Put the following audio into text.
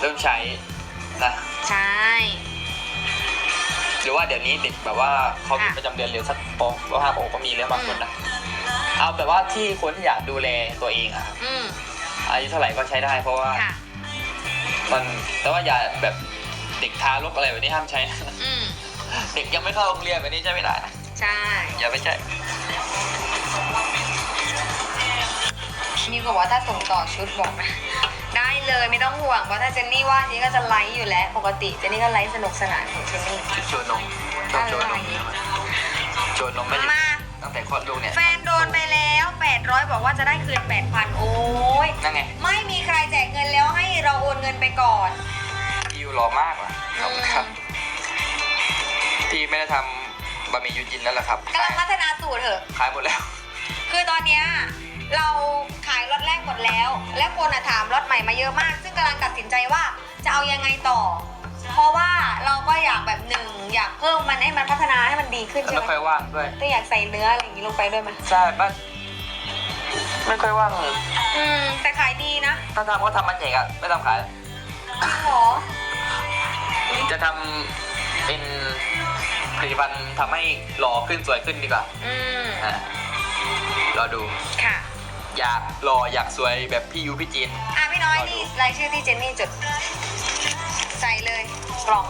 เริ่มใช้นะใช่ หรือว่าเดี๋ยวนี้เด็กแบบว่าเขามีค่ะ ประจำเดือนเร็วสักปปห้าปหกก็มีแล้วบางคนนะเอาแบบว่าที่คนที่อยากดูแลตัวเองอะครับอืมอายุเท่าไหร่ก็ใช้ได้ เพราะว่าค่ะ มันแต่ว่าอย่าแบบเด็กทารกอะไรแบบนี้ห้ามใช้นะ อืมเด็กยังไม่เข้าโรงเรียนแบบนี้ใช้ไม่ได้นะใช่ อย่าไปใช้นี่ก็บอกว่าถ้าส่งต่อชุดบอกนะได้เล ยไม่ต้องห่วงเพราะถ้าเจนนี่ว่านี่ก็จะไลฟ์อยู่แล้ว ปกติเจนนี่ก็ไลฟ์สนุกสนานของเจนนี่ชุดโชว์นมต้องโชว์นมโชว์นมไม่หยุดมา ตั้งแต่คลอดลูกเนี่ย แฟนโดนไปแล้ว 800 บอกว่าจะได้คืน 8,000 โอ้ย นั่นไงไม่มีใครแจกเงินแล้วให้เราโอนเงินไปก่อน พี่ยูรอมากว่ะขอบคุณครับ พี่ไม่ได้ทำบะหมี่ยูจินแล้วล่ะครับกำลังพัฒนาสูตรเถอะ ขายหมดแล้ว คือตอนเนี้ยเราขายล็อตแรกหมดแล้ว และคนอะถามล็อตให ม่มาเยอะมาก ซึ่งกำลังตัดสินใจว่าจะเอายังไงต่อ เพราะว่าเราก็อยากแบบหนึ่งอยากเพิ่มมันให้มันพัฒนาให้มันดีขึ้นแล้วใช่ไม่ไหมค่อยว่างด้วยก็อยากใส่เนื้ออะไรอย่างนี้ลงไปด้วยมั้ยใช่บ้านไม่ค่อยว่างเลยอืมแต่ขายดีนะถ้าทำก็ทำมันใหญ่อะไม่ทำขาย จริงเหรอจะทำเป็นผลิตภัณฑ์ทำให้หล่อขึ้นสวยขึ้นดีกว่าอืมอะรอดู ค่ะ อยากหล่ออยากสวยแบบพี่ยูพี่จีน อะพี่น้อยนี่รายชื่อที่เจนนี่จดใส่เลยกล่อง